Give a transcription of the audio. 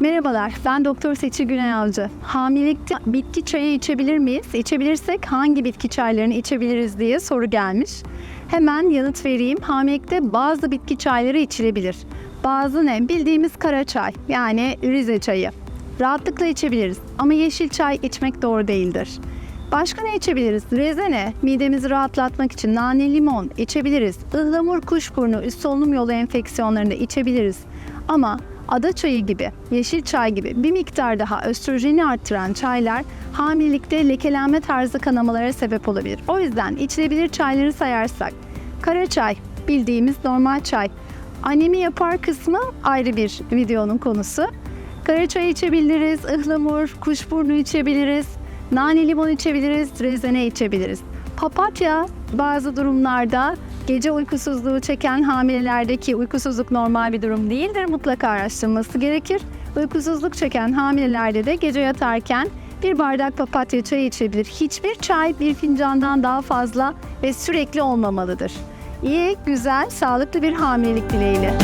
Merhabalar, ben Doktor Seçil Güney Avcı. Hamilelikte bitki çayı içebilir miyiz? İçebilirsek hangi bitki çaylarını içebiliriz diye soru gelmiş. Hemen yanıt vereyim. Hamilelikte bazı bitki çayları içilebilir. Bazı ne? Bildiğimiz kara çay, yani Rize çayı. Rahatlıkla içebiliriz ama yeşil çay içmek doğru değildir. Başka ne içebiliriz? Rezene, midemizi rahatlatmak için nane limon içebiliriz. Ihlamur kuşburnu, üst solunum yolu enfeksiyonlarında içebiliriz. Ama ada çayı gibi, yeşil çay gibi bir miktar daha östrojeni arttıran çaylar hamilelikte lekelenme tarzı kanamalara sebep olabilir. O yüzden içilebilir çayları sayarsak, kara çay, bildiğimiz normal çay. Anemi yapar kısmı ayrı bir videonun konusu. Kara çay içebiliriz, ıhlamur, kuşburnu içebiliriz, nane limon içebiliriz, rezene içebiliriz. Papatya bazı durumlarda gece uykusuzluğu çeken hamilelerdeki uykusuzluk normal bir durum değildir. Mutlaka araştırılması gerekir. Uykusuzluk çeken hamilelerde de gece yatarken bir bardak papatya çayı içebilir. Hiçbir çay bir fincandan daha fazla ve sürekli olmamalıdır. İyi, güzel, sağlıklı bir hamilelik dileğiyle.